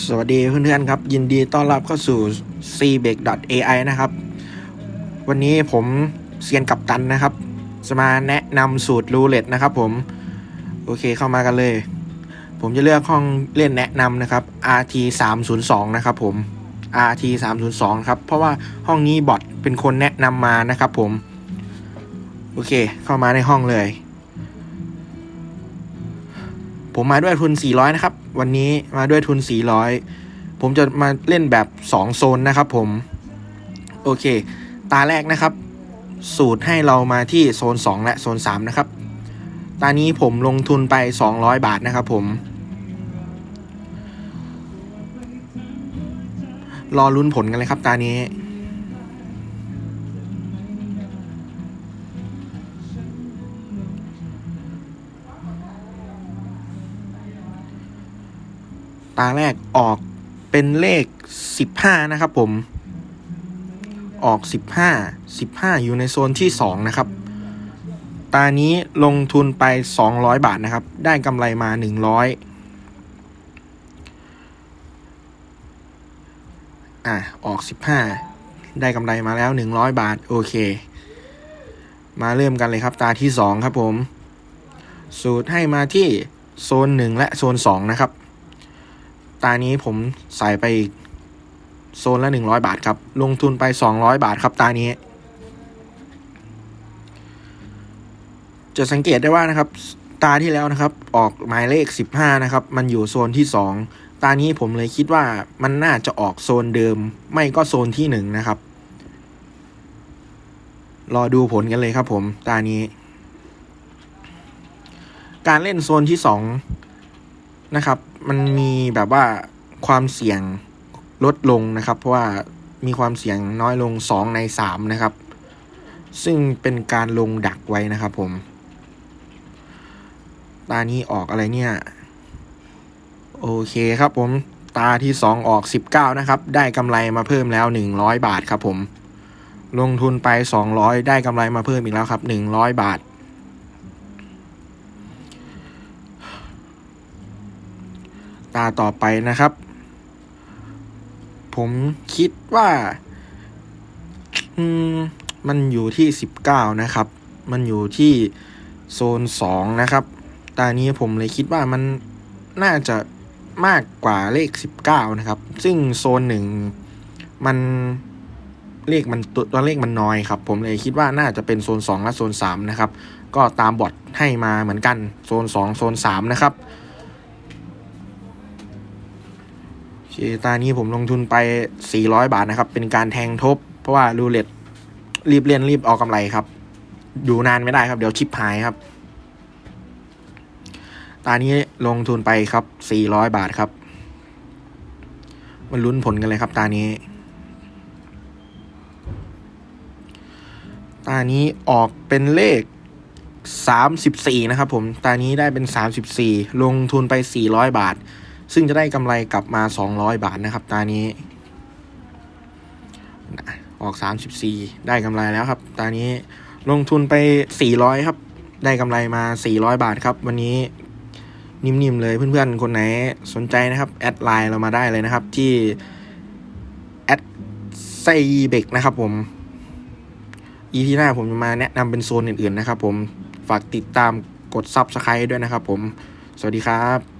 สวัสดีเพื่อนๆครับ ยินดีต้อนรับเข้าสู่ c b e c AI นะครับ วันนี้ผมเซียนกับตันนะครับ จะมาแนะนำสูตรรูเล็ตนะครับผม โอเคเข้ามากันเลย ผมจะเลือกห้องเล่นแนะนำนะครับ RT 3 0 2นะครับผม RT 3 0 2ครับ เพราะว่าห้องนี้บอทเป็นคนแนะนำมานะครับผม โอเค เข้ามาในห้องเลย ผมมาด้วยทุน 400 นะครับ วันนี้มาด้วยทุน 400 ผมจะมาเล่นแบบ 2 โซนนะครับผม โอเค ตาแรกนะครับ สูตรให้เรามาที่โซน 2 และโซน 3 นะครับ ตานี้ผมลงทุนไป 200 บาทนะครับผม รอลุ้นผลกันเลยครับตานี้าแรกออกเป็นเลข 15 นะครับผม ออก 15 15 อยู่ในโซนที่ 2 นะครับ ตานี้ลงทุนไป 200 บาทนะครับ ได้กำไรมา 100 อะ ออก 15 ได้กำไรมาแล้ว 100 บาท โอเค มาเริ่มกันเลยครับตาที่ 2 ครับผม สูตรให้มาที่โซน 1 และโซน 2 นะครับ ตานี้ผมใส่ไปโซนละหนึ่งร้อยบาทครับ ลงทุนไปสองร้อยบาทครับตานี้ จะสังเกตได้ว่านะครับ ตาที่แล้วนะครับ ออกหมายเลขสิบห้านะครับ มันอยู่โซนที่สองตานี้ผมเลยคิดว่ามันน่าจะออกโซนเดิม ไม่ก็โซนที่หนึ่งนะครับ รอดูผลกันเลยครับผมตานี้ การเล่นโซนที่สองนะครับ มันมีแบบว่าความเสี่ยงลดลงนะครับ เพราะว่ามีความเสี่ยงน้อยลง 2 ใน 3 นะครับ ซึ่งเป็นการลงดักไว้นะครับผม ตานี้ออกอะไรเนี่ย โอเคครับผม ตาที่ 2 ออก 19 นะครับ ได้กำไรมาเพิ่มแล้ว 100 บาทครับผม ลงทุนไป 200 ได้กำไรมาเพิ่มอีกแล้วครับ 100 บาท ตาต่อไปนะครับ ผมคิดว่า อืม มันอยู่ที่สิบเก้านะครับ มันอยู่ที่โซนสองนะครับตานี้ผมเลยคิดว่ามันน่าจะมากกว่าเลขสิบเก้านะครับ ซึ่งโซนหนึ่งมันเลขมันตัวเลขมันน้อยครับ ผมเลยคิดว่าน่าจะเป็นโซนสองและโซนสามนะครับ ก็ตามบอทให้มาเหมือนกันโซนสองโซนสามนะครับ เคตานี้ผมลงทุนไป 400 บาทนะครับ เป็นการแทงทบ เพราะว่ารูเล็ตรีบเล่นรีบเอากำไรครับ อยู่นานไม่ได้ครับ เดี๋ยวชิปหายครับ ตานี้ลงทุนไปครับ 400 บาทครับมาลุ้นผลกันเลยครับ ตานี้ ตานี้ออกเป็นเลข 34 นะครับผม ตานี้ได้เป็น 34 ลงทุนไป 400 บาท ซึ่งจะได้กำไรกลับมา 200 บาทนะครับตานี้ออก 34 ได้กำไรแล้วครับ ตานี้ลงทุนไป 400 ครับ ได้กำไรมา 400 บาทครับ วันนี้นิ่มๆเลยเพื่อนๆ คนไหนสนใจนะครับ แอดไลน์เรามาได้เลยนะครับ ที่แอดไซเบกนะครับผม อีพีหน้าผมจะมาแนะนำเป็นโซนอื่นๆนะครับผม ฝากติดตามกด Subscribe ด้วยนะครับผม สวัสดีครับ